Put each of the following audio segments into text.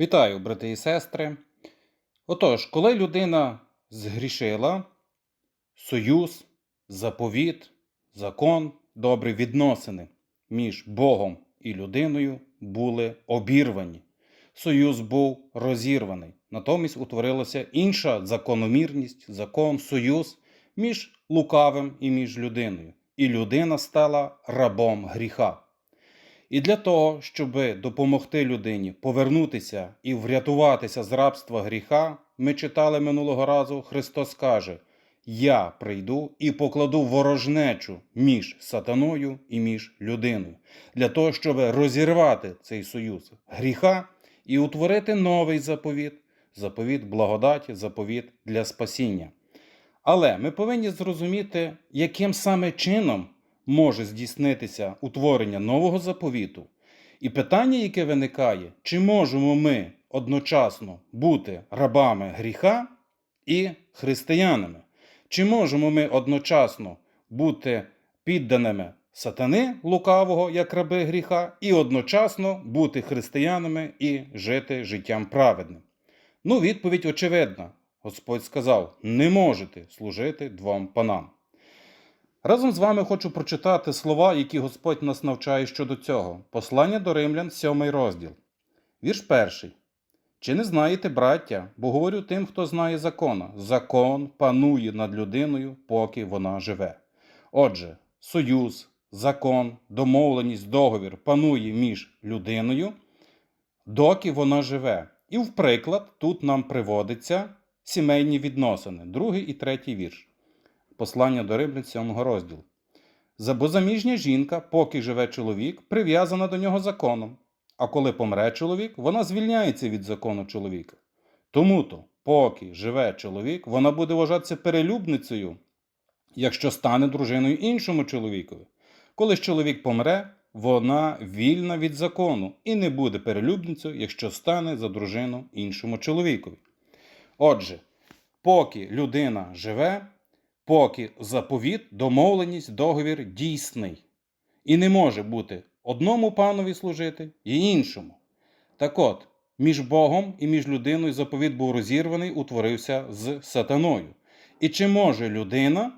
Вітаю, брати і сестри. Отож, коли людина згрішила, союз, заповіт, закон, добрі відносини між Богом і людиною були обірвані. Союз був розірваний. Натомість утворилася інша закономірність, закон, союз між лукавим і між людиною. І людина стала рабом гріха. І для того, щоб допомогти людині повернутися і врятуватися з рабства гріха, ми читали минулого разу, Христос каже: Я прийду і покладу ворожнечу між сатаною і між людиною, для того, щоб розірвати цей союз гріха і утворити новий заповіт, заповіт благодаті, заповіт для спасіння. Але ми повинні зрозуміти, яким саме чином може здійснитися утворення нового заповіту. І питання, яке виникає, чи можемо ми одночасно бути рабами гріха і християнами? Чи можемо ми одночасно бути підданими сатани лукавого, як раби гріха, і одночасно бути християнами і жити життям праведним? Ну, відповідь очевидна. Господь сказав: не можете служити двом панам. Разом з вами хочу прочитати слова, які Господь нас навчає щодо цього. Послання до римлян, 7 розділ. Вірш перший. Чи не знаєте, браття, бо говорю тим, хто знає закона. Закон панує над людиною, поки вона живе. Отже, союз, закон, домовленість, договір панує між людиною, доки вона живе. І в приклад тут нам приводиться сімейні відносини, другий і третій вірш. Послання до Римлян 7 розділу. За- Бо заміжня жінка, поки живе чоловік, прив'язана до нього законом. А коли помре чоловік, вона звільняється від закону чоловіка. Тому то, поки живе чоловік, вона буде вважатися перелюбницею, якщо стане дружиною іншому чоловікові. Коли ж чоловік помре, вона вільна від закону і не буде перелюбницею, якщо стане за дружину іншому чоловікові. Отже, поки людина живе, поки заповіт, домовленість, договір дійсний. І не може бути одному панові служити і іншому. Так от, між Богом і між людиною заповіт був розірваний, утворився з сатаною. І чи може людина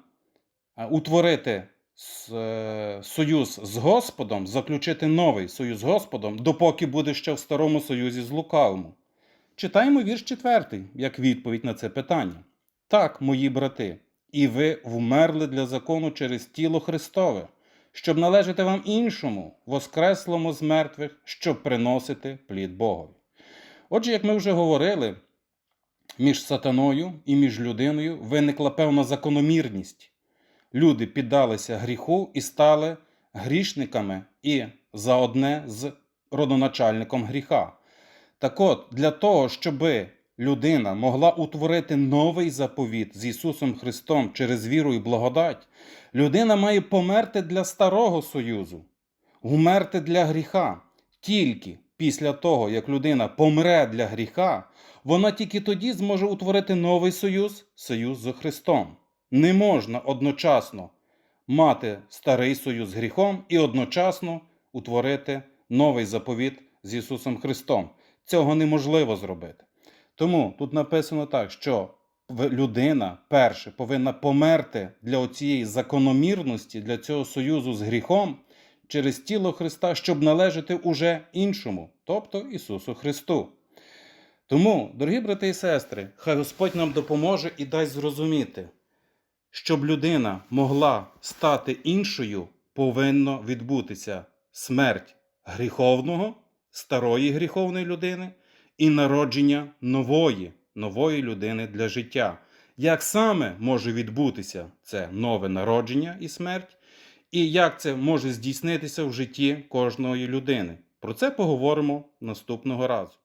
утворити е, союз з Господом, заключити новий союз з Господом, допоки буде ще в старому союзі з лукавим? Читаємо вірш четвертий, як відповідь на це питання. Так, мої брати, і ви вмерли для закону через тіло Христове, щоб належати вам іншому, воскреслому з мертвих, щоб приносити плід Богові. Отже, як ми вже говорили, між сатаною і між людиною виникла певна закономірність. Люди піддалися гріху і стали грішниками і заодне з родоначальником гріха. Так от, для того, щоб людина могла утворити новий заповіт з Ісусом Христом через віру і благодать, людина має померти для старого союзу, умерти для гріха. Тільки після того, як людина помре для гріха, вона тільки тоді зможе утворити новий союз союз з Христом. Не можна одночасно мати старий союз з гріхом і одночасно утворити новий заповіт з Ісусом Христом. Цього неможливо зробити. Тому тут написано так, що людина перше повинна померти для цієї закономірності, для цього союзу з гріхом через тіло Христа, щоб належати уже іншому, тобто Ісусу Христу. Тому, дорогі брати і сестри, хай Господь нам допоможе і дасть зрозуміти, щоб людина могла стати іншою, повинно відбутися смерть гріховного, старої гріховної людини і народження нової, нової людини для життя. Як саме може відбутися це нове народження і смерть, і як це може здійснитися в житті кожної людини? Про це поговоримо наступного разу.